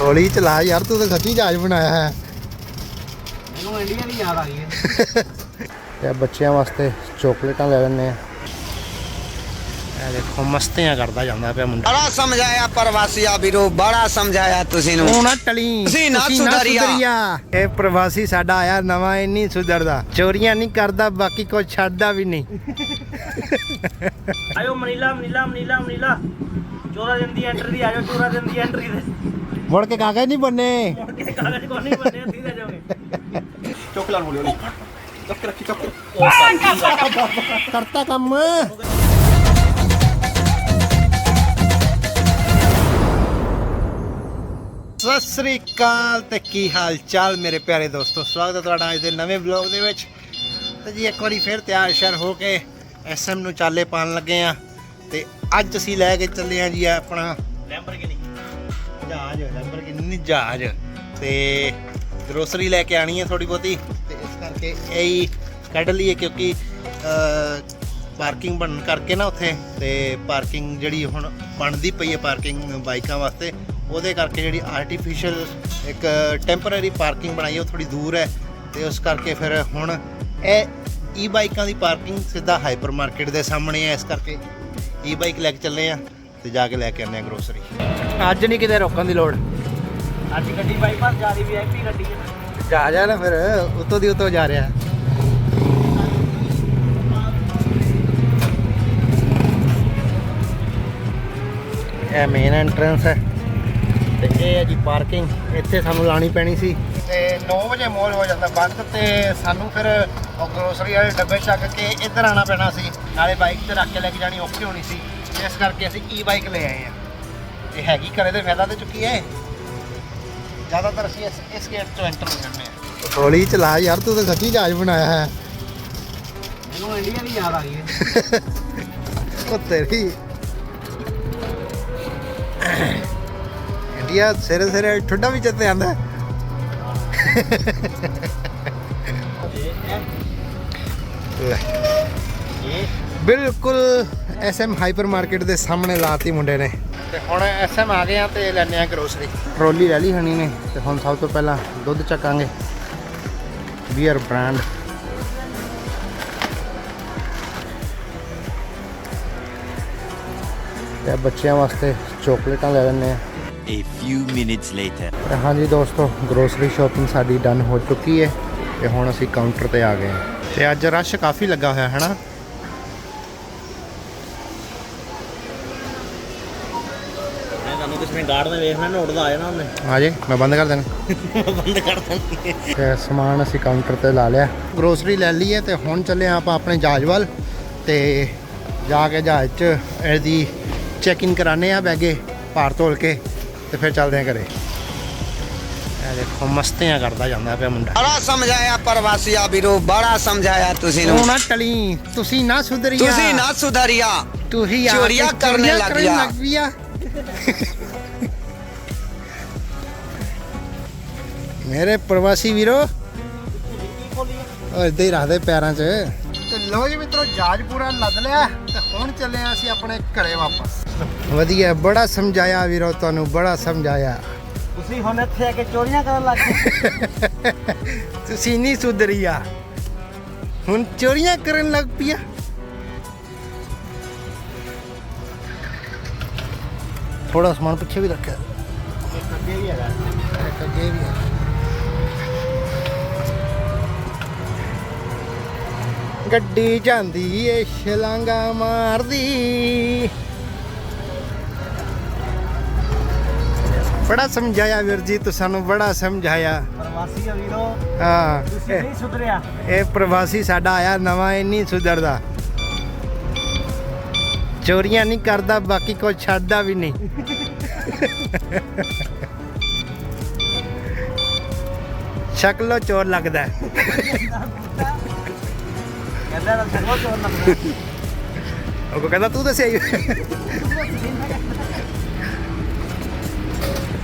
ਹੌਲੀ ਚਲਾ ਯਾਰ ਤੂੰ ਤਾਂ ਸੱਚੀ ਜਹਾਜ਼ ਬਣਾਇਆ ਹੈ। ਮੈਨੂੰ ਇੰਡੀਆ ਦੀ ਯਾਦ ਆ ਗਈ ਹੈ। ਤੇ ਬੱਚਿਆਂ ਵਾਸਤੇ ਚੋਕਲੇਟਾਂ ਲੈ ਲੈਣੇ ਆ। ਇਹ ਦੇਖੋ ਮਸਤੀਆਂ ਕਰਦਾ ਜਾਂਦਾ ਪਿਆ ਮੁੰਡਾ। ਬੜਾ ਸਮਝਾਇਆ ਪ੍ਰਵਾਸੀਆ ਵੀਰੋ ਬੜਾ ਸਮਝਾਇਆ ਤੁਸੀਂ ਨੂੰ। ਨਾ ਟਲੀ। ਤੁਸੀਂ ਨਾ ਸੁਧਰਿਆ। ਸੁਧਰਿਆ। ਇਹ ਪ੍ਰਵਾਸੀ ਸਾਡਾ ਆਇਆ ਨਵਾਂ ਇਹ ਨਹੀਂ ਸੁਧਰਦਾ। ਚੋਰੀਆਂ ਨਹੀਂ ਕਰਦਾ ਬਾਕੀ ਕੁਝ ਛੱਡਦਾ ਵੀ ਨਹੀਂ। ਆਇਓ ਮਨੀਲਾ ਮਨੀਲਾ ਮਨੀਲਾ ਮਨੀਲਾ। ਚੋਰਾ ਦਿਨ ਦੀ ਐਂਟਰੀ ਦੀ ਆਇਓ ਚੋਰਾ ਦਿਨ ਦੀ ਐਂਟਰੀ ਦੇ ਮੁੜ ਕੇ ਕਾਗਜ਼ ਨਹੀਂ ਬੰਨੇ ਮੁੜ ਕੇ ਕਾਗਜ਼ ਕੋਈ ਨਹੀਂ ਬੰਨੇ ਰਹਿ ਜਾਓਗੇ। ਚੋਕਲੇਟ ਹੌਲੀ ਹੌਲੀ। ਚੱਕ ਰੱਖੀ ਚੱਕ ਕਰਤਾ ਕੰਮ। ਸਤਿ ਸ੍ਰੀ ਅਕਾਲ ਤੇ ਕੀ ਹਾਲ ਚਾਲ ਮੇਰੇ ਪਿਆਰੇ ਦੋਸਤੋ? ਸਵਾਗਤ ਹੈ ਤੁਹਾਡਾ ਅੱਜ ਦੇ ਨਵੇਂ ਵਲੌਗ ਦੇ ਵਿੱਚ। ਤੇ ਜੀ ਇੱਕ ਵਾਰੀ ਫਿਰ ਤਿਆਰ ਸ਼ਰ ਹੋ ਕੇ ਐਸਐਮ ਨੂੰ ਚਾਲੇ ਪਾਣ ਲੱਗੇ ਆ ਅੱਜ ਅਸੀਂ ਲੈ ਕੇ ਚੱਲੇ ਆ ਜੀ ਆਪਣਾ ਲੈਂਬਰਗਿਨੀ ਜਹਾਜ਼ ਲੈਂਬਰਗਿਨੀ ਨਹੀਂ ਜਹਾਜ਼। ਤੇ ਗਰੋਸਰੀ ਲੈ ਕੇ ਆਣੀ ਹੈ ਥੋੜੀ ਬਹੁਤੀ। ਤੇ ਇਸ ਕਰਕੇ ਇਹ ਕੱਢ ਲਈਏ ਕਿਉਂਕਿ ਪਾਰਕਿੰਗ ਬਣਨ ਕਰਕੇ ਨਾ ਉੱਥੇ। ਤੇ ਪਾਰਕਿੰਗ ਜਿਹੜੀ ਹੁਣ ਬਣਦੀ ਪਈ ਹੈ ਪਾਰਕਿੰਗ ਬਾਈਕਾਂ ਵਾਸਤੇ ਉਹਦੇ ਕਰਕੇ ਜਿਹੜੀ ਆਰਟੀਫੀਸ਼ੀਅਲ ਇੱਕ ਟੈਂਪਰੇਰੀ ਪਾਰਕਿੰਗ ਬਣਾਈ ਉਹ ਥੋੜੀ ਦੂਰ ਹੈ। ਤੇ ਉਸ ਕਰਕੇ ਫਿਰ ਹੁਣ ਇਹ ਈ ਬਾਈਕਾਂ ਦੀ ਪਾਰਕਿੰਗ ਸਿੱਧਾ ਹਾਈਪਰ ਮਾਰਕੀਟ ਦੇ ਸਾਹਮਣੇ ਹੈ। ਇਸ ਕਰਕੇ ਈ ਬਾਈਕ ਲੈ ਕੇ ਚੱਲੇ ਆ? ਤੇ ਜਾ ਕੇ ਲੈ ਕੇ ਆਉਂਦੇ ਆ ਗਰੋਸਰੀ ਅੱਜ ਨਹੀਂ ਕਿਤੇ ਰੋਕਣ ਦੀ ਲੋੜ। ਅੱਜ ਗੱਡੀ ਬਾਈਪਾਸ ਜਾ ਰਹੀ ਵੀਆਈਪੀ ਗੱਡੀ। ਹੈ ਜਾ ਜਾ ਨਾ ਫਿਰ ਉਤੋਂ ਦੀ ਉਤੋਂ ਜਾ ਰਿਹਾ। ਇਹ ਮੇਨ ਐਂਟਰੈਂਸ ਹੈ। ਤੇ ਇਹ ਹੈ ਜੀ ਪਾਰਕਿੰਗ ਇੱਥੇ ਸਾਨੂੰ ਲਾਣੀ ਪੈਣੀ ਸੀ। ਤੇ 9 ਵਜੇ ਮੋਲ ਹੋ ਜਾਂਦਾ ਬੰਦ ਤੇ ਸਾਨੂੰ ਫਿਰ ਗਰੋਸਰੀ ਵਾਲੇ ਡੱਬੇ ਚੱਕ ਕੇ ਇੱਧਰ ਆਣਾ ਪੈਣਾ ਸੀ। ਨਾਲੇ ਬਾਈਕ ਤੇ ਰੱਖ ਕੇ ਲੈ ਕੇ ਜਾਣੀ ਔਖੀ ਹੋਣੀ ਸੀ। ਇਸ ਕਰਕੇ ਅਸੀਂ ਈ ਬਾਈਕ ਲੈ ਆਏ ਆ। ਇਹ ਹੈਗੀ ਕਰੇ ਤੇ ਫਾਇਦਾ ਤੇ ਚੁੱਕੀ ਹੈ ਜ਼ਿਆਦਾਤਰ ਅਸੀਂ ਇਸ ਇਸ ਗੇਟ ਤੋਂ ਐਂਟਰ ਹੋ ਜਾਂਦੇ ਆ। ਹੌਲੀ ਚਲਾ ਯਾਰ ਤੂੰ ਤਾਂ ਸੱਚੀ ਜਹਾਜ਼ ਬਣਾਇਆ ਹੈ। ਮੈਨੂੰ ਇੰਡੀਆ ਦੀ ਯਾਦ ਆ ਗਈ ਹੈ। ਉਹ ਤੇਰੀ। ਇੰਡੀਆ ਸਿਰੇ ਸਿਰੇ ਠੁੱਡਾ ਵੀ ਚੱਤੇ ਆਂਦਾ। ਬਿਲਕੁਲ ਐਸਐਮ ਹਾਈਪਰ ਮਾਰਕੀਟ ਦੇ ਸਾਹਮਣੇ ਲਾਤੀ ਮੁੰਡੇ ਨੇ। ਤੇ ਹੁਣ ਐਸਐਮ ਆ ਗਏ ਆ ਤੇ ਲੈਣੇ ਆ ਗਰੋਸਰੀ ਟਰੋਲੀ ਲੈ ਲਈ ਹਣੀ ਨੇ ਤੇ ਹੁਣ ਸਭ ਤੋਂ ਪਹਿਲਾਂ ਦੁੱਧ ਚੱਕਾਂਗੇ। ਬੀਅਰ ਬ੍ਰਾਂਡ ਤੇ ਬੱਚਿਆਂ ਵਾਸਤੇ ਚੋਕਲੇਟਾਂ ਲੈ ਲੈਣੇ ਆ। A few minutes later. ਹਾਂਜੀ ਦੋਸਤੋ ਗਰੋਸਰੀ ਸ਼ਾਪਿੰਗ ਸਾਡੀ ਡਨ ਹੋ ਚੁੱਕੀ ਹੈ ਤੇ ਹੁਣ ਅਸੀਂ ਕਾਊਂਟਰ ਤੇ ਆ ਗਏ ਹਾਂ। ਤੇ ਅੱਜ ਰਸ਼ ਕਾਫੀ ਲੱਗਾ ਹੋਇਆ ਹੈ ਨਾ ਮੈਂ ਤੁਹਾਨੂੰ ਕਿਸੇ ਨੇ ਗਾਰਡ ਨੇ ਵੇਖਣਾ ਨਾ ਉੱਡਦਾ ਆ ਜਾਣਾ ਉਹਨੇ। ਆ ਜੇ ਮੈਂ ਬੰਦ ਕਰ ਦੇਣਾ। ਬੰਦ ਕਰ ਦੇਣਗੇ ਤੇ ਸਮਾਨ ਅਸੀਂ ਕਾਊਂਟਰ ਤੇ ਲਾ ਲਿਆ। ਗਰੋਸਰੀ ਲੈ ਲਈ ਹੈ ਤੇ ਹੁਣ ਚੱਲੇ ਹਾਂ ਆਪਾਂ ਆਪਣੇ ਜਹਾਜ਼ ਵੱਲ। ਤੇ ਜਾ ਕੇ ਜਹਾਜ਼ 'ਚ ਇਹਦੀ ਚੈਕਿੰਗ ਕਰਾਣੇ ਆ ਬੈਗੇ ਭਾਰ ਤੋਲ ਕੇ। ਤੇ ਫਿਰ ਚੱਲਦੇ ਹਾਂ ਘਰੇ। ਇਹ ਦੇਖੋ ਮਸਤੀਆਂ ਕਰਦਾ ਜਾਂਦਾ ਪਿਆ ਮੁੰਡਾ। ਬੜਾ ਸਮਝਾਇਆ ਪ੍ਰਵਾਸੀਆ ਵੀਰੋ ਬੜਾ ਸਮਝਾਇਆ ਤੁਸੀਂ ਤੂੰ ਨੂੰ। ਨਾ ਟਲੀ ਤੁਸੀਂ ਨਾ ਸੁਧਰਿਆ। ਤੁਸੀਂ ਨਾ ਸੁਧਰਿਆ। ਤੂੰ ਹੀ ਆ ਕੇ ਚੋਰੀਆਂ ਕਰਨੇ ਚੋਰੀਆਂ ਲੱਗ ਕਰਨ ਗਿਆ। ਪਿਆ ਮੇਰੇ ਪ੍ਰਵਾਸੀ ਵੀਰੋ ਉਹ ਇੱਦਾਂ ਹੀ ਰੱਖਦੇ ਪੈਰਾਂ 'ਚ। ਤੇ ਲੋ ਜੀ ਮਿੱਤਰੋ ਜਹਾਜ਼ ਪੂਰਾ ਲੱਦ ਲਿਆ ਤੇ ਹੁਣ ਚੱਲੇ ਆ ਅਸੀਂ ਆਪਣੇ ਘਰੇ ਵਾਪਸ। ਵਧੀਆ ਬੜਾ ਸਮਝਾਇਆ ਵੀਰੋ ਤੁਹਾਨੂੰ ਬੜਾ ਸਮਝਾਇਆ। ਤੁਸੀਂ ਹੁਣ ਇੱਥੇ ਆ ਕੇ ਚੋਰੀਆਂ ਕਰਨ ਲੱਗ ਗਏ। ਤੁਸੀਂ ਨਹੀਂ ਸੁਧਰਿਆ। ਹੁਣ ਚੋਰੀਆਂ ਕਰਨ ਲੱਗ ਪਿਆ ਥੋੜਾ ਸਮਾਨ ਪਿੱਛੇ ਵੀ ਰੱਖਿਆ। ਇੱਕ ਅੱਗੇ ਵੀ ਹੈਗਾ। ਇੱਕ ਅੱਗੇ ਵੀ ਹੈ ਗੱਡੀ ਜਾਂਦੀ ਏ ਛਲਾਂਗਾ ਮਾਰਦੀ। ਬੜਾ ਸਮਝਾਇਆ ਵੀਰ ਜੀ ਤੂੰ ਸਾਨੂੰ ਬੜਾ ਸਮਝਾਇਆ। ਪ੍ਰਵਾਸੀ ਆ ਵੀਰੋ। ਹਾਂ ਤੁਸੀਂ ਨਹੀਂ ਸੁਧਰਿਆ। ਇਹ ਪ੍ਰਵਾਸੀ ਸਾਡਾ ਆਇਆ ਨਵਾਂ ਇਹ ਨਹੀਂ ਸੁਧਰਦਾ। ਚੋਰੀਆਂ ਨਹੀਂ ਕਰਦਾ ਬਾਕੀ ਕੁਝ ਛੱਡਦਾ ਵੀ ਨਹੀਂ। ਸ਼ਕਲੋਂ ਚੋਰ ਲੱਗਦਾ। ਕਹਿੰਦਾ ਤਾਂ ਸਰਵੋ ਚੋਰ ਲੱਗਦਾ। ਉਹ ਕੋ ਕਹਿੰਦਾ ਤੂੰ ਦੱਸਿਆ ਹੀ।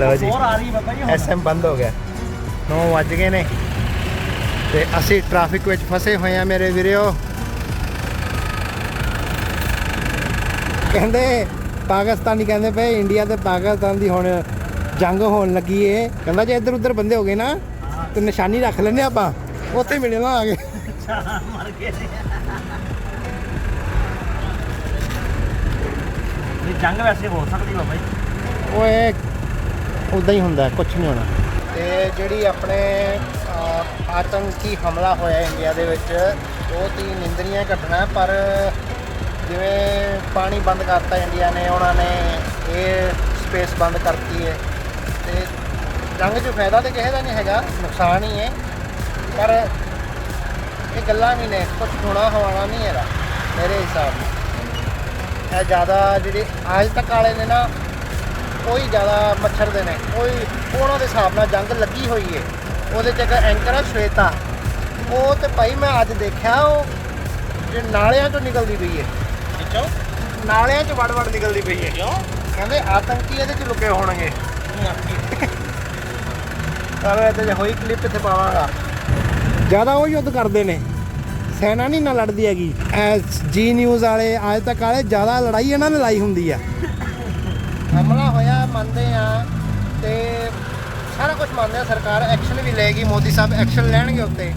ਲਓ ਜੀ। ਹੋਰ ਆ ਰਹੀ ਬਾਬਾ ਜੀ ਐਸਐਮ ਬੰਦ ਹੋ ਗਿਆ। 9 ਵੱਜ ਗਏ ਨੇ। ਤੇ ਅਸੀਂ ਟ੍ਰੈਫਿਕ ਵਿੱਚ ਫਸੇ ਹੋਏ ਆ ਮੇਰੇ ਵੀਰਿਓ। ਕਹਿੰਦੇ ਪਾਕਿਸਤਾਨੀ ਕਹਿੰਦੇ ਪਏ ਇੰਡੀਆ ਤੇ ਪਾਕਿਸਤਾਨ ਦੀ ਹੁਣ ਜੰਗ ਹੋਣ ਲੱਗੀ ਏ। ਕਹਿੰਦਾ ਜੇ ਇੱਧਰ ਉੱਧਰ ਬੰਦੇ ਹੋ ਗਏ ਨਾ ਤੇ ਨਿਸ਼ਾਨੀ ਰੱਖ ਲੈਨੇ ਆਪਾਂ। ਉੱਥੇ ਮਿਲਣਾ ਆ ਕੇ। ਮਰ ਗਏ ਇਹ ਜੰਗ ਵੈਸੇ ਹੋ ਸਕਦੀ ਬਾਬਾ ਜੀ। ਓਏ ਉਦਾਂ ਹੀ ਹੁੰਦਾ ਕੁਝ ਨਹੀਂ ਹੋਣਾ। ਤੇ ਜਿਹੜੀ ਆਪਣੇ ਆਤੰਕੀ ਹਮਲਾ ਹੋਇਆ ਇੰਡੀਆ ਦੇ ਵਿੱਚ ਬਹੁਤ ਹੀ ਨਿੰਦਨੀय ਘਟਨਾ ਪਰ ਜਿਵੇਂ ਪਾਣੀ ਬੰਦ ਕਰਤਾ ਇੰਡੀਆ ਨੇ, ਉਹਨਾਂ ਨੇ ਇਹ ਸਪੇਸ ਬੰਦ ਕਰਤੀ ਹੈ ਤੇ ਜੰਗ 'ਚ ਫਾਇਦਾ ਤੇ ਕਿਸੇ ਦਾ ਨਹੀਂ ਹੈਗਾ, ਨੁਕਸਾਨ ਹੀ ਹੈ ਪਰ ਇਹ ਗੱਲਾਂ ਵੀ ਨੇ ਕੁਝ ਹੋਣਾ ਹੋਣਾ ਨਹੀਂ ਹੈਗਾ, ਮੇਰੇ ਹਿਸਾਬ ਨਾਲ। ਇਹ ਜ਼ਿਆਦਾ ਜਿਹੜੇ ਅੱਜ ਤੱਕ ਵਾਲੇ ਨੇ ਨਾ ਕੋਈ ਜ਼ਿਆਦਾ ਮੱਛਰ ਦੇ ਨੇ ਕੋਈ ਉਹਨਾਂ ਦੇ ਹਿਸਾਬ ਨਾਲ ਜੰਗ ਲੱਗੀ ਹੋਈ ਏ। ਉਹਦੇ 'ਚ ਇੱਕ ਐਂਕਰ ਆ ਸ਼ਵੇਤਾ। ਉਹ ਤੇ ਭਾਈ ਮੈਂ ਅੱਜ ਦੇਖਿਆ ਉਹ ਜੇ ਨਾਲਿਆਂ 'ਚੋਂ ਨਿਕਲਦੀ ਪਈ ਏ। ਕਿਚੋ ਨਾਲਿਆਂ 'ਚ ਵੜ ਵੜ ਨਿਕਲਦੀ ਪਈ ਏ। ਕਿਉਂ? ਕਹਿੰਦੇ ਆਤੰਕੀ ਇਹਦੇ 'ਚ ਲੁਕੇ ਹੋਣਗੇ। ਪਰ ਇਹਦੇ 'ਚ ਹੋਈ ਕਲਿੱਪ ਇੱਥੇ ਪਾਵਾਂਗਾ। ਜ਼ਿਆਦਾ ਉਹ ਯੁੱਧ ਕਰਦੇ ਨੇ। ਸੈਨਾ ਨਹੀਂ ਨਾ ਲੜਦੀ ਹੈਗੀ। ਜੀ ਨਿਊਜ਼ ਵਾਲੇ ਅੱਜ ਤੱਕ ਵਾਲੇ ਜ਼ਿਆਦਾ ਲੜਾਈ ਇਹਨਾਂ ਨੇ ਲਾਈ ਹੁੰਦੀ ਆ। ਹਮਲਾ। ਮੰਨਦੇ ਆ ਤੇ ਸਾਰਾ ਕੁਝ ਮੰਨਦੇ ਆ, ਸਰਕਾਰ ਐਕਸ਼ਨ ਵੀ ਲਏਗੀ, ਮੋਦੀ ਸਾਹਿਬ ਐਕਸ਼ਨ ਲੈਣਗੇ ਉੱਤੇ।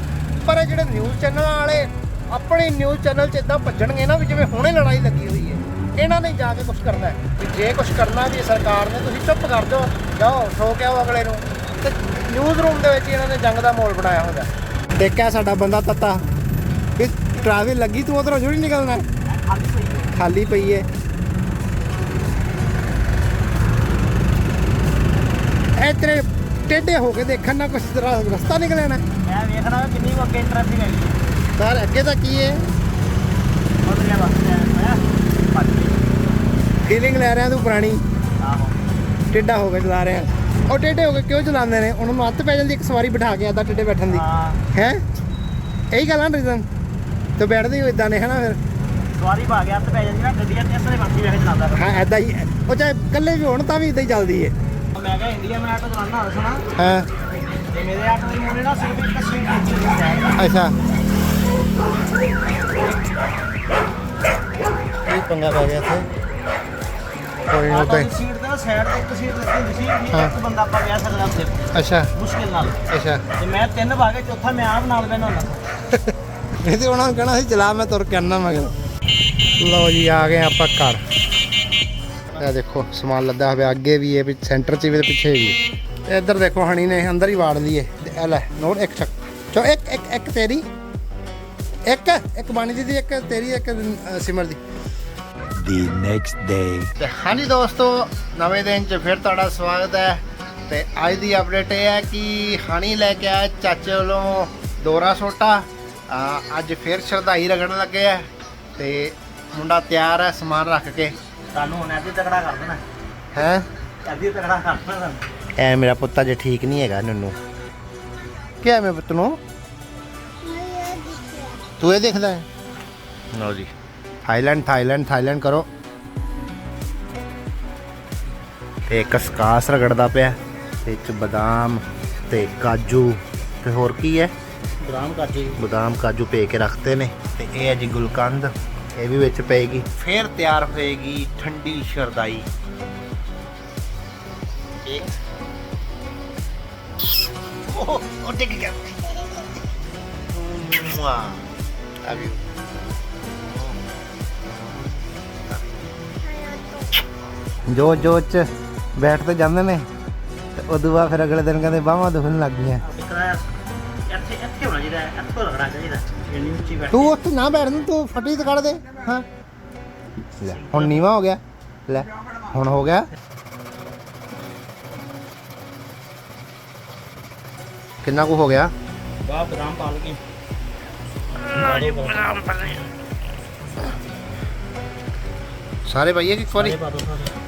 ਪਰ ਇਹ ਜਿਹੜੇ ਨਿਊਜ਼ ਚੈਨਲ ਵਾਲੇ, ਆਪਣੇ ਨਿਊਜ਼ ਚੈਨਲ 'ਚ ਇਦਾਂ ਭੱਜਣਗੇ ਨਾ ਵੀ ਜਿਵੇਂ ਹੁਣੇ ਲੜਾਈ ਲੱਗੀ ਹੋਈ ਹੈ। ਇਹਨਾਂ ਨੇ ਜਾ ਕੇ ਕੁਝ ਕਰਨਾ ਹੈ। ਵੀ ਜੇ ਕੁਝ ਕਰਨਾ ਵੀ ਸਰਕਾਰ ਨੇ, ਤੁਸੀਂ ਚੁੱਪ ਕਰ ਦਿਓ ਜਾਓ, ਸੋ ਕੇ ਆਓ ਅਗਲੇ ਨੂੰ। ਤੇ ਨਿਊਜ਼ ਰੂਮ ਦੇ ਵਿੱਚ ਇਹਨਾਂ ਨੇ ਜੰਗ ਦਾ ਮਾਹੌਲ ਬਣਾਇਆ ਹੋਇਆ। ਦੇਖਿਆ ਸਾਡਾ ਬੰਦਾ ਤੱਤਾ, ਵੀ ਟਰਾਵੇ ਲੱਗੀ ਤੂੰ ਉਧਰੋਂ ਜੁੜੀ ਨਿਕਲਣਾ। ਖਾਲੀ ਪਈ ਹੈ। ਇਹ ਤੇਰੇ ਟੇਢੇ ਹੋ ਕੇ ਦੇਖਣ ਨਾਲ ਤੇਰਾ ਰਸਤਾ ਨਿਕਲਿਆ ਨਾ ਮੈਂ ਵੇਖਣਾ ਵੀ ਕਿੰਨੀ ਕੁ ਅੱਗੇ ਟ੍ਰੈਫਿਕ ਹੈਗੀ। ਹੈ ਸਰ ਅੱਗੇ ਤਾਂ ਕੀ ਉਹਦੇ ਲਿਆ ਬਸ ਮੈਂ ਭੱਜ ਗਈ ਫੀਲਿੰਗ ਲੈ ਰਿਹਾ ਤੂੰ ਪੁਰਾਣੀ। ਆਹੋ। ਟੇਢਾ ਹੋ ਕੇ ਚਲਾ ਰਿਹਾ। ਉਹ ਟੇਢੇ ਹੋ ਕੇ ਕਿਉਂ ਚਲਾਉਂਦੇ ਨੇ? ਉਹਨਾਂ ਨੂੰ ਹੱਥ ਪੈ ਜਾਂਦੀ ਇੱਕ ਸਵਾਰੀ ਬਿਠਾ ਕੇ ਏਦਾਂ ਟੇਢੇ ਬੈਠਣ ਦੀ। ਹਾਂ। ਹੈ? ਇਹੀ ਗੱਲ ਆ ਰੀਜ਼ਨ ਤੇ ਬੈਠਦੇ ਹੋ ਇਦਾਂ ਨੇ ਹਨਾ ਫਿਰ? ਸਵਾਰੀ ਪਾ ਗਿਆ ਤੇ ਪੈ ਜਾਂਦੀ ਨਾ ਗੱਡੀਆਂ ਤੇ ਅਸਲੇ ਬਾਕੀ ਵੇਖ ਚਲਾਉਂਦਾ ਫਿਰ। ਹਾਂ ਐਦਾਂ ਹੀ। ਉਹ ਚਾਹੇ ਇਕੱਲੇ ਵੀ ਹੋਣ ਤਾਂ ਵੀ ਇਦਾਂ ਹੀ ਚੱਲਦੀ ਏ। ਮੈਂ ਕਿਹਾ ਇੰਡੀਆ ਮੈਂ ਆਟੋ ਚਲਾਉਣਾ ਹੋਵੇ ਸੁਣਾ। ਹਾਂ। ਤੇ ਮੇਰੇ ਆਟੋ ਦੀ ਮੋਨੇ ਨਾ ਸਿਰਫ ਇੱਕ ਸੀਟ ਵਿੱਚ ਹੈ। ਅੱਛਾ। ਇਹ ਪੰਗਾ ਪੈ ਗਿਆ ਇੱਥੇ? ਕੋਈ ਨਹੀਂ ਉੱਤੇ ਦੀ ਸੀਟ ਤੇ ਨਾ ਸਾਈਡ ਤੇ ਇੱਕ ਸੀਟ ਲੱਗੀ ਹੁੰਦੀ ਸੀ ਵੀ। ਇੱਕ ਬੰਦਾ ਆਪਾਂ ਬਹਿ ਸਕਦਾ ਅੱਛਾ। ਮੁਸ਼ਕਿਲ ਨਾਲ। ਅੱਛਾ। ਤੇ ਮੈਂ ਤਿੰਨ ਭਾਗੇ ਚੌਥਾ ਮੈਂ ਆਪ ਨਾਲ ਬੈਣਾ ਹੁੰਦਾ। ਇਹ ਤੇ ਉਹਨਾਂ ਨੂੰ ਕਹਿਣਾ ਸੀ ਚਲਾ ਮੈਂ ਤੁਰ ਕੇ ਮਗਰ ਲਓ ਜੀ ਆ ਗਏ ਆਪਾਂ ਘਰ। ਇਹ ਦੇਖੋ ਸਮਾਨ ਲੱਦਾ ਹੋਇਆ ਅੱਗੇ ਵੀ ਹੈ ਸੈਂਟਰ 'ਚ ਵੀ ਤੇ ਪਿੱਛੇ ਵੀ। ਤੇ ਇੱਧਰ ਦੇਖੋ ਹਣੀ ਨੇ ਅੰਦਰ ਹੀ ਵਾੜ ਲਈ ਇਹ ਲੈ ਨੋਟ ਇੱਕ ਚੱਕ। ਚੋ ਇੱਕ ਇੱਕ ਇੱਕ ਤੇਰੀ। ਇੱਕ ਇੱਕ ਬਾਣੀ ਦੀ ਦੀ ਇੱਕ ਤੇਰੀ ਇੱਕ ਸਿਮਰ ਦੀ। The next day. ਤੇ ਹਾਂਜੀ ਦੋਸਤੋ ਨਵੇਂ ਦਿਨ 'ਚ ਫਿਰ ਤੁਹਾਡਾ ਸਵਾਗਤ ਹੈ। ਤੇ ਅੱਜ ਦੀ ਅਪਡੇਟ ਇਹ ਹੈ ਕਿ ਹਣੀ ਲੈ ਕੇ ਆਇਆ ਚਾਚੇ ਵੱਲੋਂ ਦੋਰਾ ਸੋਟਾ। ਅੱਜ ਫਿਰ ਸ਼ਰਧਾਈ ਰਗੜਨ ਲੱਗੇ ਆ ਤੇ ਮੁੰਡਾ ਤਿਆਰ ਹੈ ਸਮਾਨ ਰੱਖ ਕੇ। ਤੁਹਾਨੂੰ ਹੁਣ ਐਦੀ ਤਕੜਾ ਕਰ ਦੇਣਾ। ਹੈ? ਐਦੀ ਤਕੜਾ ਕਰ ਦੇਣਾ ਤੁਹਾਨੂੰ ਐ ਮੇਰਾ ਪੁੱਤ ਜੇ ਠੀਕ ਨਹੀਂ ਹੈਗਾ ਨੰਨੂ। ਕਿਹਾ ਮੇਰੇ ਪੁੱਤ ਨੂੰ? ਤੂੰ ਇਹ ਦੇਖਦਾ ਹੈ? ਲਓ ਜੀ। ਥਾਈਲੈਂਡ ਥਾਈਲੈਂਡ ਥਾਈਲੈਂਡ ਕਰੋ। ਤੇ ਕਸਕਾਸ ਰਗੜਦਾ ਪਿਆ। ਤੇ ਚ ਬਦਾਮ ਤੇ ਕਾਜੂ ਤੇ ਹੋਰ ਕੀ ਹੈ ਗ੍ਰਾਮ ਕਾਜੀ। ਬਦਾਮ ਕਾਜੂ ਪੇ ਕੇ ਰੱਖਦੇ ਨੇ। ਤੇ ਇਹ ਹੈ ਜੀ ਗੁਲਕੰਦ। ਇਹ ਵੀ ਵਿੱਚ ਪਏਗੀ। ਫਿਰ ਤਿਆਰ ਹੋਏਗੀ ਠੰਡੀ ਸ਼ਰਦਾਈ। ਇੱਕ। ਉਹ ਉਹ ਡਿੱਗ ਗਿਆ। ਵਾਹ ਅਭੀ ਜੋ ਜੋ ਚ ਬੈਠ ਤੇ ਜਾਂਦੇ ਨੇ ਤੇ ਉਦੋਂ ਬਾਅਦ ਫਿਰ ਅਗਲੇ ਦਿਨ ਕਹਿੰਦੇ ਬਾਹਾਂ ਦੁਖਣ ਲੱਗ ਗਈਆਂ। ਇੱਥੇ ਇੱਥੇ ਹੋਣਾ ਚਾਹੀਦਾ ਇੱਥੋਂ ਰਗੜਾ ਚਾਹੀਦਾ। ਤੂੰ ਉੱਥੇ ਨਾ ਬੈਠ ਨੂੰ ਤੂੰ ਫੱਟੀ ਤੇ ਕੱਢ ਦੇ। ਹਾਂ। ਲੈ ਹੁਣ ਨੀਵਾ ਹੋ ਗਿਆ। ਲੈ ਹੁਣ ਹੋ ਗਿਆ। ਕਿੰਨਾ ਕੁ ਹੋ ਗਿਆ? ਵਾਹ ਬਦਾਮ ਪਾ ਲਗੇ ਸਾਰੇ ਭਾਈਏ ਕਿ ਸੌਰੀ ਪਾ ਦੋ ਸਾਰੇ।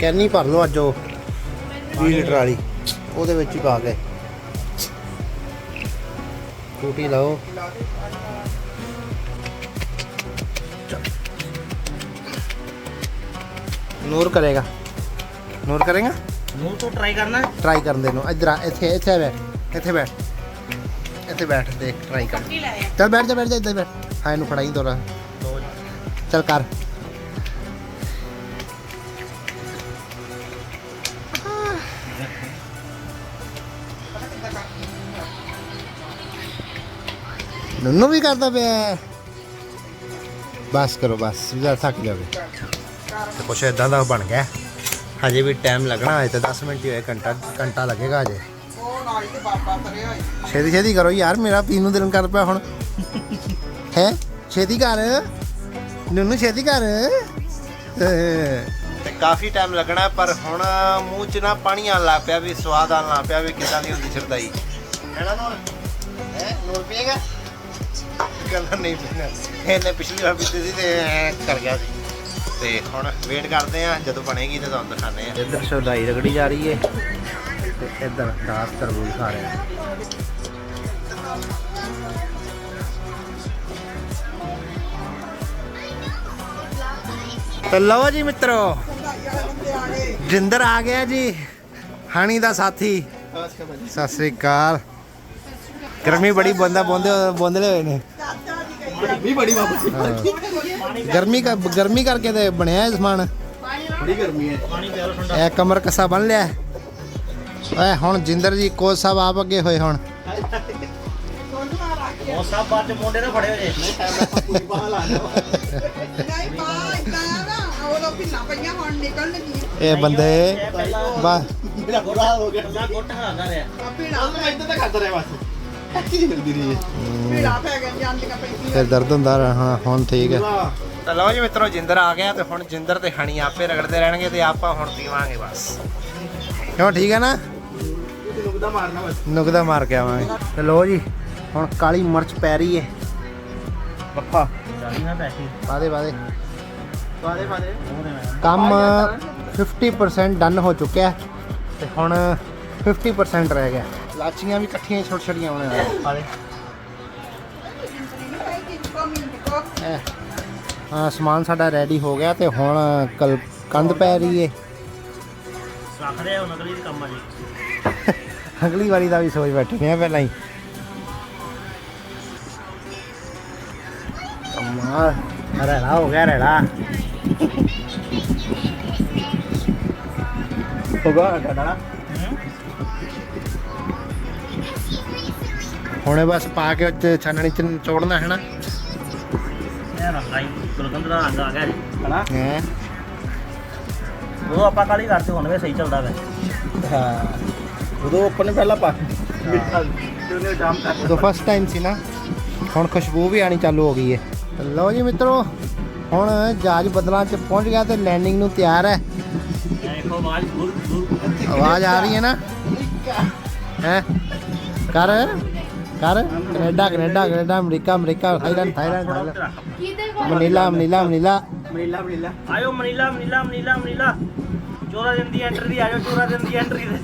ਕੈਨੀ ਭਰ ਲਓ ਅੱਜ ਉਹ 20 ਲੀਟਰ ਵਾਲੀ। ਉਹਦੇ ਵਿੱਚ ਹੀ ਪਾ ਕੇ। ਟੂਟੀ ਲਾਓ। ਨੂਰ ਕਰੇਗਾ। ਨੂਰ ਕरेगा ਨੂੰ ਤੂੰ ਟਰਾਈ ਕਰਨਾ। ਟਰਾਈ ਕਰਨ ਦੇ ਨੂੰ। ਇੱਧਰ ਆ ਇੱਥੇ ਇੱਥੇ ਬੈਠ ਇੱਥੇ ਬੈਠ। ਇੱਥੇ ਬੈਠ ਦੇਖ ਟਰਾਈ ਕਰ। ਚੱਲ ਬੈਠ ਜਾ ਬੈਠ ਜਾ ਇੱਧਰ ਬੈਠ। ਹਾਂ ਇਹਨੂੰ ਫੜਾਈ ਲੋ ਚੱਲ ਕਰ। ਨੰਨੂ ਵੀ ਕਰਦਾ ਪਿਆ ਹੈ। ਬਸ ਕਰੋ ਬਸ। ਵੀ ਥੱਕ ਜਾਵੇ ਤੇ ਕੁਛ ਇਦਾਂ ਦਾ ਬਣ ਗਿਆ। ਹਜੇ ਵੀ ਟਾਈਮ ਲੱਗਣਾ ਹੈ ਤੇ 10 ਮਿੰਟ ਹੀ ਹੋਏ ਘੰਟਾ ਘੰਟਾ ਲੱਗੇਗਾ ਹਜੇ। ਛੇਤੀ ਛੇਤੀ ਕਰੋ ਯਾਰ ਮੇਰਾ ਪੀਣ ਨੂੰ ਦਿਲ ਕਰ ਪਿਆ ਹੁਣ। ਹੈ? ਛੇਤੀ ਕਰ। ਨੁੰਨੂ ਛੇਤੀ ਕਰ। ਤੇ ਕਾਫੀ ਟਾਈਮ ਲੱਗਣਾ ਪਰ ਹੁਣ ਮੂੰਹ 'ਚ ਨਾ ਪਾਣੀ ਆਣ ਲੱਗ ਪਿਆ ਵੀ ਸਵਾਦ ਆਣ ਲੱਗ ਪਿਆ ਵੀ ਕਿੱਦਾਂ ਦੀ ਹੁੰਦੀ ਸਰਦਾਈ। ਹੈਨਾ ਨੋਰ? ਹੈ? ਨੋਰ ਪੀਏਗਾ? ਕਹਿੰਦਾ ਨਹੀਂ ਪੀਣਾ ਇਹਨੇ ਪਿਛਲੀ ਵਾਰ ਪੀਤੀ ਸੀ ਤੇ ਐਂ ਕਰ ਗਿਆ ਸੀ। ਤੇ ਹੁਣ ਵੇਟ ਕਰਦੇ ਆ ਜਦੋਂ ਬਣੇਗੀ ਤੇ ਤੁਹਾਨੂੰ ਦਿਖਾਣੇ ਆ ਇੱਧਰ ਸਰਦਾਈ ਰਗੜੀ ਜਾ ਰਹੀ ਹੈ ਤੇ ਇੱਧਰ ਦਾਸ ਤਰਬੂਜ ਖਾ ਰਹੇ। ਤੇ ਲਓ ਜੀ ਮਿੱਤਰੋ, ਜਿੰਦਰ ਆ ਗਿਆ ਜੀ, ਹਾਣੀ ਦਾ ਸਾਥੀ। ਸਤਿ ਸ੍ਰੀ ਅਕਾਲ। ਗਰਮੀ ਬੜੀ, ਬੰਦਾ ਬੋਂਦੇ ਬੋਂਦਲੇ ਹੋਏ ਨੇ। ਵੀ ਬੜੀ ਬਾਬੂ। ਗਰਮੀ ਕਰ ਗਰਮੀ ਕਰਕੇ ਤੇ ਬਣਿਆ ਇਹ ਸਮਾਨ। ਬੜੀ ਗਰਮੀ ਹੈ। ਪਾਣੀ ਪਿਆ ਲਓ ਠੰਡਾ ਇਹ ਕਮਰ ਕੱਸਾ ਬਣ ਲਿਆ। ਓਏ ਹੁਣ ਜਿੰਦਰ ਜੀ ਕੋਚ ਸਾਹਿਬ ਆਪ ਅੱਗੇ ਹੋਏ ਹੁਣ। ਉਹ ਸਭ ਬਾਅਦ ਚ ਮੁੰਡੇ ਨੇ ਫੜੇ ਹੋਏ ਜੇ। ਪੂਰੀ ਬਾਹ ਲਾ ਲਿਆ। ਨਹੀਂ ਪਾ ਇਦਾਂ ਨਾ ਉਹ ਲੋ ਪਿੰਨਾ ਪਈਆਂ ਹੁਣ ਨਿਕਲਣਗੀਆਂ ਇਹ ਬੰਦੇ ਬਾ ਮੇਰਾ ਬੁਰਾ ਹੋ ਗਿਆ। ਗੁੱਟ ਖਾਂਦਾ ਰਿਹਾ। ਆ ਪੀੜਾ ਚੱਲ ਮੈਂ ਇੱਦਾਂ ਤਾਂ ਕਰਦਾ ਰਿਹਾ ਬਸ। ਰਹੀ ਫਿਰ ਦਰਦ ਹੁੰਦਾ ਹਾਂ ਹੁਣ ਠੀਕ ਹੈ। ਤਾਂ ਲਓ ਜੀ ਮਿੱਤਰੋ ਜਿੰਦਰ ਆ ਗਿਆ ਤੇ ਹੁਣ ਜਿੰਦਰ ਤੇ ਹਣੀ ਆਪੇ ਰਗੜਦੇ ਰਹਿਣਗੇ ਤੇ ਆਪਾਂ ਹੁਣ ਪੀਵਾਂਗੇ ਬਸ। ਕਿਉਂ ਠੀਕ ਹੈ ਨਾ? ਨੁਕਦਾ ਮਾਰਨਾ ਬਸ ਨੁਕਦਾ ਮਾਰ ਕੇ ਆਵਾਂਗੇ। ਤੇ ਲਓ ਜੀ ਹੁਣ ਕਾਲੀ ਮਿਰਚ ਪੈ ਰਹੀ ਹੈ। ਪੱਪਾ ਚਾਲੀ ਨਾ ਪੈਸੇ ਵਾਦੇ ਵਾਦੇ ਵਾਦੇ ਵਾਦੇ ਕੰਮ 50% ਡਨ ਹੋ ਚੁੱਕਿਆ ਤੇ ਹੁਣ 50% ਰਹਿ ਗਿਆ। ਲਾਚੀਆਂ ਵੀ ਇਕੱਠੀਆਂ ਛੋਟ ਛੜੀਆਂ ਹੋਣੇ ਵਾਲੇ ਹਾਂ ਸਮਾਨ ਸਾਡਾ ਰੈਡੀ ਹੋ ਗਿਆ ਤੇ ਹੁਣ ਕਲ ਕੰਧ ਪੈ ਰਹੀ ਏ। ਆ ਉਹ ਨਕਲੀ ਦੇ ਕੰਮ ਆ ਜੀ। ਅਗਲੀ ਵਾਰੀ ਦਾ ਵੀ ਸੋਚ ਬੈਠੇ ਨੇ ਪਹਿਲਾਂ ਹੀ। ਕਮਾਲ ਰੈਲਾ ਹੋ ਗਿਆ ਰੈਲਾ। ਹੋਗਾ ਡਾਡਾ ਹੁਣੇ ਬਸ ਪਾ ਕੇ ਉੱਤੇ ਛਾਨਣੀ ਚ ਚੋੜਨਾ ਹੈ ਨਾ? ਇਹ ਰੰਗਾਈ ਗੁਲਕੰਦ ਦਾ ਰੰਗ ਆ ਗਿਆ ਜੀ। ਹਨਾ? ਹੈ? ਉਹ ਆਪਾਂ ਕਾਲੀ ਕਰਤੇ ਹੁਣ ਵੀ ਸਹੀ ਚੱਲਦਾ ਵੇ। ਹਾਂ। ਉਦੋਂ ਉੱਪਰ ਨੇ ਪਹਿਲਾਂ ਪਾ ਮਿੱਠਾ ਤੇ ਉਹਨੇ ਜਾਮ ਕਰ ਉਦੋਂ ਫਸਟ ਟਾਈਮ ਸੀ ਨਾ। ਹੁਣ ਖੁਸ਼ਬੂ ਵੀ ਆਣੀ ਚਾਲੂ ਹੋ ਗਈ ਹੈ ਲਓ ਜੀ ਮਿੱਤਰੋ ਹੁਣ ਜਹਾਜ਼ ਬਦਲਾਂ ਚ ਪਹੁੰਚ ਗਿਆ ਤੇ ਲੈਂਡਿੰਗ ਨੂੰ ਤਿਆਰ ਹੈ। ਆਵਾਜ਼ ਆ ਰਹੀ ਹੈ ਨਾ? ਹੈ? ਕਰ। ਕਰ। Canada Canada Canada America America Thailand Thailand Thailand. Manila Manila Manila. ਮਰੀਲਾ ਮਰੀਲਾ ਆਇਓ ਮਨੀਲਾ ਮਨੀਲਾ ਮਨੀਲਾ ਮਨੀਲਾ। 14 ਦਿਨ ਦੀ ਐਂਟਰੀ ਦੀ ਆਇਓ 14 ਦਿਨ ਦੀ ਐਂਟਰੀ ਦੇ।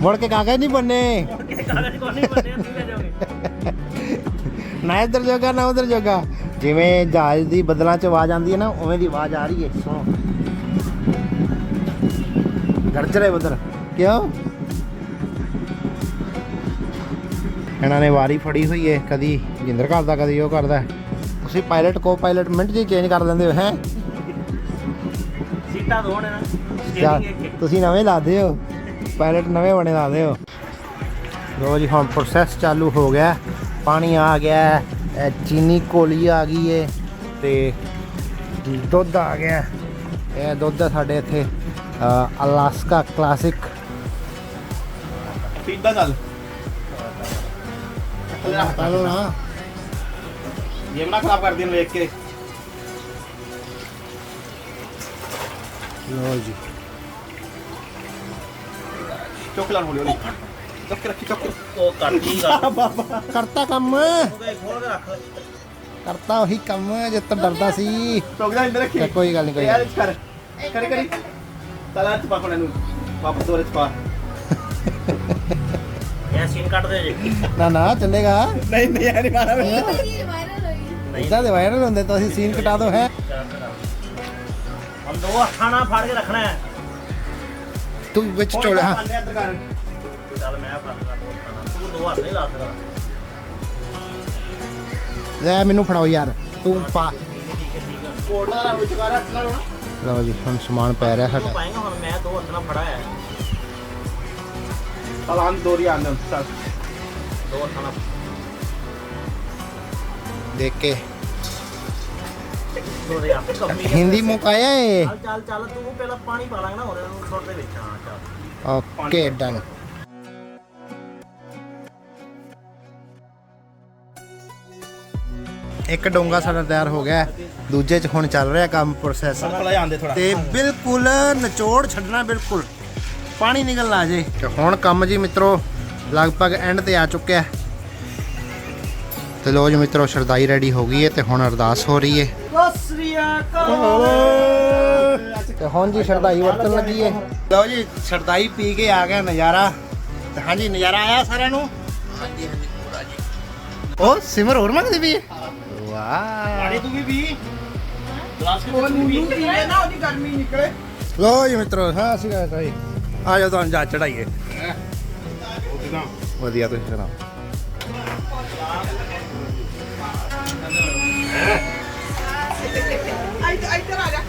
ਮੁੜ ਕੇ ਕਾਗਜ਼ ਨਹੀਂ ਬੰਨੇ ਮੁੜ ਕੇ ਕਾਗਜ਼ ਕੋਈ ਨਹੀਂ ਬੰਦੇ ਅਸੀਂ ਲੈ ਜਾਓਗੇ ਨਾ ਇੱਧਰ ਜੋਗਾ ਨਾ ਉਧਰ ਜੋਗਾ। ਜਿਵੇਂ ਜਹਾਜ਼ ਦੀ ਬਦਲਾਂ ਚ ਆਵਾਜ਼ ਆਉਂਦੀ ਹੈ ਨਾ ਉਵੇਂ ਦੀ ਆਵਾਜ਼ ਆ ਰਹੀ ਹੈ ਸੁਣੋ। ਗਰਜ ਰਹੇ ਬਦਲ ਕਿਉਂ? ਇਹਨਾਂ ਨੇ ਵਾਰੀ ਫੜੀ ਹੋਈ ਹੈ ਕਦੀ ਜਿੰਦਰ ਕਰਦਾ ਕਦੀ ਉਹ ਕਰਦਾ ਤੁਸੀਂ ਪਾਇਲਟ ਕੋ ਪਾਇਲਟ ਮਿੰਟ ਜੀ ਚੇਂਜ ਕਰ ਦਿੰਦੇ ਹੋ ਹੈ? ਸੀਟਾਂ ਦੋਣ ਨਾ। ਤੁਸੀਂ ਨਵੇਂ ਲਾਦੇ ਹੋ ਪਾਇਲਟ ਨਵੇਂ ਬਣੇ ਲਾਦੇ ਹੋ ਲੋ ਜੀ ਹੁਣ ਪ੍ਰੋਸੈਸ ਚਾਲੂ ਹੋ ਗਿਆ ਪਾਣੀ ਆ ਗਿਆ ਚੀਨੀ ਕੋਲੀ ਆ ਗਈ ਏ ਤੇ ਦੁੱਧ ਆ ਗਿਆ। ਇਹ ਦੁੱਧ ਹੈ ਸਾਡੇ ਇੱਥੇ ਅ, ਅਲਾਸਕਾ ਕਲਾਸਿਕ ਪੀਂਦਾ ਚੱਲ ਹਲੋ ਨਾ। ਜੇਬ ਨਾ ਖਰਾਬ ਕਰ ਦੇਣ ਵੇਖ ਕੇ। ਲੋ ਜੀ। ਚੁੱਕ ਲਾ ਹੌਲੀ ਹੌਲੀ। ਚੁੱਕ ਕੇ ਰੱਖੀ ਚੁੱਕ ਕੇ। ਉਹ ਕਰਦੀ ਗੱਲ। ਕਰਤਾ ਕੰਮ। ਉਹਦੇ ਖੋਲ ਕੇ ਰੱਖ। ਕਰਤਾ ਉਹੀ ਕੰਮ ਜਿੱਤ ਤੋਂ ਡਰਦਾ ਸੀ। ਜਾ ਇੰਦਰ ਰੱਖੀ। ਕੋਈ ਗੱਲ ਨਹੀਂ ਕੋਈ ਯਾਰ ਕਰ। ਕਰੀ ਕਰੀ। ਤਲਾ ਚ ਪਾ ਕੋਣ ਨੂੰ ਵਾਪਸ ਦੋਰੇ ਚ ਪਾ। ਇਹ ਸੀਨ ਕੱਟ ਦੇ ਜੀ। ਨੀ। ਨਾ ਚੱਲੇਗਾ। ਨਹੀਂ ਨਹੀਂ ਯਾਰ ਨਹੀਂ ਮਾਰਾ ਇਦਾਂ ਦੇ ਵਾਇਰਲ ਹੁੰਦੇ ਤਾਂ ਅਸੀਂ ਸੀਨ ਕਟਾ ਦੋ ਹੈ? ਹਮ ਦੋ ਹੱਥਾਂ ਨਾਲ ਫੜ ਕੇ ਰੱਖਣਾ ਹੈ। ਤੂੰ ਵਿੱਚ ਚੋਲਾ। ਹਾਂ ਚੱਲ ਮੈਂ ਫੜ ਲਾ ਦੋ ਖਾਣਾ ਤੂੰ ਦੋ ਹੱਥ ਨਹੀਂ ਲਾ ਸਕਦਾ। ਲੈ ਮੈਨੂੰ ਫੜਾਓ ਯਾਰ। ਤੂੰ ਪਾ। ਕੋੜਾ ਦਾ ਵਿੱਚ ਕਰ ਰੱਖ ਲਓ ਜੀ ਹੁਣ ਸਮਾਨ ਪੈ ਰਿਹਾ ਸਾਡਾ। ਪਾਏਗਾ ਹੁਣ ਮੈਂ ਦੋ ਹੱਥ ਨਾਲ ਫੜਾ ਹੈ। ਦੋ ਹੱਥ ਨਾਲ ਦੇਖ ਕੇ ਤੋਰੇ ਆਪੇ ਕੰਮੀ ਹੈ। ਹਿੰਦੀ ਮੁਕਾਇਆ ਏ ਚੱਲ ਚੱਲ ਚੱਲ ਤੂੰ ਪਹਿਲਾਂ ਪਾਣੀ ਪਾ ਲਾਂਗਾ ਨਾ ਹੋਰ ਇਹਨੂੰ ਛੋੜ ਦੇ ਵਿੱਚ ਹਾਂ ਚੱਲ ਓਕੇ ਡਨ ਇੱਕ ਡੋਂਗਾ ਸਾਡਾ ਤਿਆਰ ਹੋ ਗਿਆ ਹੈ। ਦੂਜੇ ਚ ਹੁਣ ਚੱਲ ਰਿਹਾ ਕੰਮ ਪ੍ਰੋਸੈਸ ਤੇ ਬਿਲਕੁਲ ਨਿਚੋੜ ਛੱਡਣਾ ਬਿਲਕੁਲ ਪਾਣੀ ਨਿਕਲਣਾ ਜੇ। ਤੇ ਹੁਣ ਕੰਮ ਜੀ ਮਿੱਤਰੋ ਲਗਭਗ ਐਂਡ ਤੇ ਆ ਚੁੱਕਿਆ। ਤੇ ਲੋ ਜੀ ਮਿੱਤਰੋ ਸ਼ਰਦਾਈ ਰੈਡੀ ਹੋ ਗਈ ਹੈ ਤੇ ਹੁਣ ਅਰਦਾਸ ਹੋ ਰਹੀ ਹੈ। ਤੇ ਹੁਣ ਜੀ ਸ਼ਰਦਾਈ ਵਰਤਣ ਲੱਗੀ ਹੈ। ਲਓ ਜੀ ਸ਼ਰਦਾਈ ਪੀ ਕੇ ਆ ਗਿਆ ਨਜ਼ਾਰਾ। ਤੇ ਹਾਂਜੀ ਨਜ਼ਾਰਾ ਆਇਆ ਸਾਰਿਆਂ ਨੂੰ? ਹਾਂਜੀ ਹਾਂਜੀ ਪੂਰਾ ਜੀ। ਉਹ ਸਿਮਰ ਹੋਰ ਮੰਗਦੀ ਵੀ ਵਾਹ। ਪਾਣੀ ਤੂੰ ਵੀ ਪੀ। ਗਲਾਸ ਕੇ ਤੂੰ ਵੀ ਪੀ? ਨਾ ਉਹਦੀ ਗਰਮੀ ਨਿਕਲੇ। ਲਓ ਜੀ ਮਿੱਤਰੋ ਹਾਂ ਅਸੀਂ ਗਏ ਆ ਜਾਓ ਤੁਹਾਨੂੰ ਜਾ ਚੜਾਈਏ। ਵਧੀਆ ਤੁਸੀਂ ਸੁਣਾਓ। ਇੱਧਰ ਇੱਧਰ ਆ ਜਾ।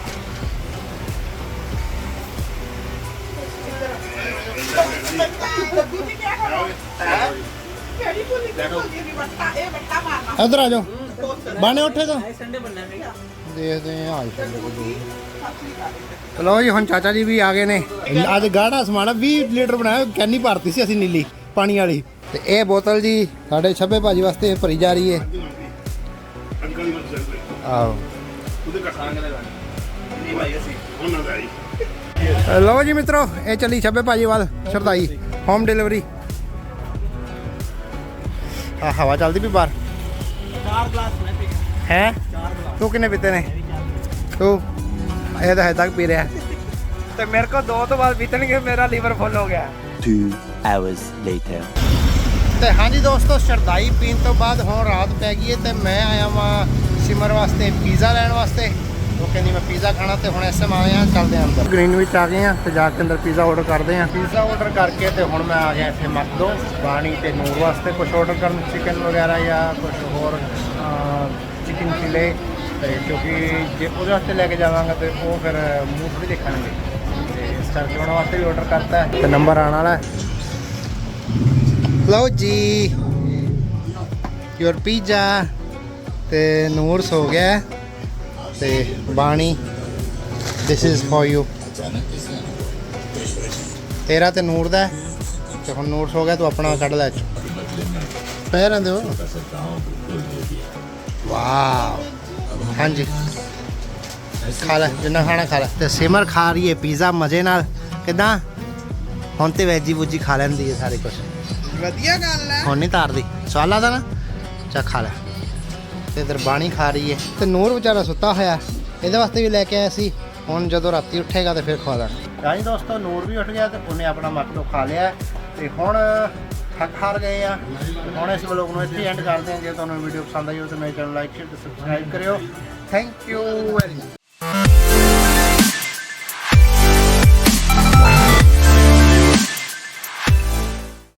ਇੱਧਰ ਆ ਜਾਓ। ਬਾਣੇ ਉੱਠੇ ਤਾਂ। ਸੰਡੇ ਬੰਨਾ ਹੈਗਾ ਦੇਖਦੇ ਹਾਂ ਆਜ ਚਲੋ ਜੀ ਹੁਣ ਚਾਚਾ ਜੀ ਵੀ ਆ ਗਏ ਨੇ। ਅੱਜ ਗਾੜਾ ਸਮਾਨ ਆ, 20 ਲੀਟਰ ਬਣਾਇਆ ਕੈਨੀ ਭਰਤੀ ਸੀ ਅਸੀਂ ਨੀਲੀ ਪਾਣੀ ਵਾਲੀ। ਤੇ ਇਹ ਬੋਤਲ ਜੀ ਸਾਡੇ ਛੱਬੇ ਭਾਜੀ ਵਾਸਤੇ ਭਰੀ ਜਾ ਰਹੀ ਹੈ। ਆਹੋ ਲਓ ਜੀ ਮਿੱਤਰੋ ਇਹ ਚੱਲੀ ਛੱਬੇ ਭਾਜੀ ਵੱਲ ਸ਼ਰਦਾਈ ਹੋਮ ਡਿਲੀਵਰੀ ਆ ਹਵਾ ਚੱਲਦੀ ਵੀ ਬਾਹਰ। ਚਾਰ ਗਲਾਸ ਮੈਂ ਪੀ ਹੈ? ਚਾਰ ਗਲਾਸ। ਤੂੰ ਕਿੰਨੇ ਪੀਤੇ ਨੇ? ਤੂੰ ਇਹ ਤਾਂ ਹਜੇ ਤੱਕ ਪੀ ਰਿਹਾ। ਤੇ ਮੇਰੇ ਕੋਲ ਦੋ ਤੋਂ ਬਾਅਦ ਪੀਤਣਗੇ ਮੇਰਾ ਲੀਵਰ ਫੁੱਲ ਹੋ ਗਿਆ। Two hours later. ਤੇ ਹਾਂਜੀ ਦੋਸਤੋ ਸ਼ਰਦਾਈ ਪੀਣ ਤੋਂ ਬਾਅਦ ਹੁਣ ਰਾਤ ਪੈ ਗਈ ਹੈ ਤੇ ਮੈਂ ਆਇਆ ਵਾਂ ਸਿਮਰ ਵਾਸਤੇ ਪੀਜ਼ਾ ਲੈਣ ਵਾਸਤੇ। ਉਹ ਕਹਿੰਦੀ ਮੈਂ ਪੀਜ਼ਾ ਖਾਣਾ ਤੇ ਹੁਣ ਐਸਐਮ ਆਏ ਆ ਚੱਲਦੇ ਆ ਅੰਦਰ। ਗ੍ਰੀਨ ਵਿੱਚ ਆ ਗਏ ਆ ਤੇ ਜਾ ਕੇ ਅੰਦਰ ਪੀਜ਼ਾ ਆਰਡਰ ਕਰਦੇ ਆ ਪੀਜ਼ਾ ਆਰਡਰ ਕਰਕੇ ਤੇ ਹੁਣ ਮੈਂ ਆ ਗਿਆ ਇੱਥੇ ਮਕਦੋ ਬਾਣੀ ਤੇ ਨੂਰ ਵਾਸਤੇ ਕੁਝ ਆਰਡਰ ਕਰਨ ਚਿਕਨ ਵਗੈਰਾ ਜਾਂ ਕੁਝ ਹੋਰ ਚਿਕਨ ਫਿਲੇ ਤੇ ਕਿਉਂਕਿ ਜੇ ਉਹਦੇ ਵਾਸਤੇ ਲੈ ਕੇ ਜਾਵਾਂਗਾ ਤੇ ਉਹ ਫਿਰ ਮੂੰਹ ਵੀ ਦੇਖਣਗੇ। ਤੇ ਇਸ ਕਰਕੇ ਉਹਨਾਂ ਵਾਸਤੇ ਵੀ ਆਰਡਰ ਕਰਤਾ ਹੈ। ਤੇ ਨੰਬਰ ਆਉਣ ਵਾਲਾ ਹੈ। ਲਓ ਜੀ। ਯੋਰ ਪੀਜ਼ਾ ਤੇ ਨੂਰ ਸੋ ਗਿਆ ਹੈ। ਤੇ ਬਾਣੀ ਥਿਸ ਇਜ਼ ਫॉर ਯੂ ਤੇਰਾ ਤੇ ਨੂਰ ਦਾ ਹੈ। ਤੇ ਹੁਣ ਨੂਰ ਸੋ ਗਿਆ ਤੂੰ ਆਪਣਾ ਕੱਢ ਲੈ। ਚ ਪੈ ਰਹਿੰਦੇ ਹੋ। ਵਾਓ ਹਾਂਜੀ। ਖਾ ਲੈ ਜਿੰਨਾ ਖਾਣਾ ਖਾ ਲੈ। ਤੇ ਸਿਮਰ ਖਾ ਰਹੀ ਹੈ ਪੀਜ਼ਾ ਮਜ਼ੇ ਨਾਲ। ਕਿਦਾਂ? ਹੁਣ ਤੇ ਵੈਜੀ ਵੂਜੀ ਖਾ ਲੈਂਦੀ ਹੈ ਸਾਰੇ ਕੁਝ ਵਧੀਆ ਗੱਲ ਹੈ ਹੁਣ ਨਹੀਂ ਤਾਰਦੀ। ਸਵਾਲ ਆਦਾ ਨਾ? ਚਾ ਖਾ ਲੈ। ਤੇ ਇਧਰ ਬਾਣੀ ਖਾ ਰਹੀ ਹੈ ਤੇ ਨੂਰ ਵਿਚਾਰਾ ਸੁੱਤਾ ਹੋਇਆ। ਇਹਦੇ ਵਾਸਤੇ ਵੀ ਲੈ ਕੇ ਆਇਆ ਸੀ। ਹੁਣ ਜਦੋਂ ਰਾਤੀ ਉੱਠੇਗਾ ਤੇ ਫਿਰ ਖਵਾ ਦਾਂਗੇ ਹਾਂਜੀ ਦੋਸਤੋ ਨੂਰ ਵੀ ਉੱਠ ਗਿਆ ਤੇ ਉਹਨੇ ਆਪਣਾ ਮੱਕ ਖਾ ਲਿਆ। ਤੇ ਹੁਣ ਥੱਕ ਹਾਰ ਗਏ ਆ। ਹੁਣ ਇਸ ਵਲੋਗ ਨੂੰ ਇੱਥੇ ਐਂਡ ਕਰਦੇ ਹਾਂ। ਜੇ ਤੁਹਾਨੂੰ ਵੀਡੀਓ ਪਸੰਦ ਆਈ ਹੋ ਤਾਂ ਮੇਰੇ ਚੈਨਲ ਲਾਈਕ ਸ਼ੇਅਰ ਤੇ ਸਬਸਕ੍ਰਾਈਬ ਕਰਿਓ। Thank you very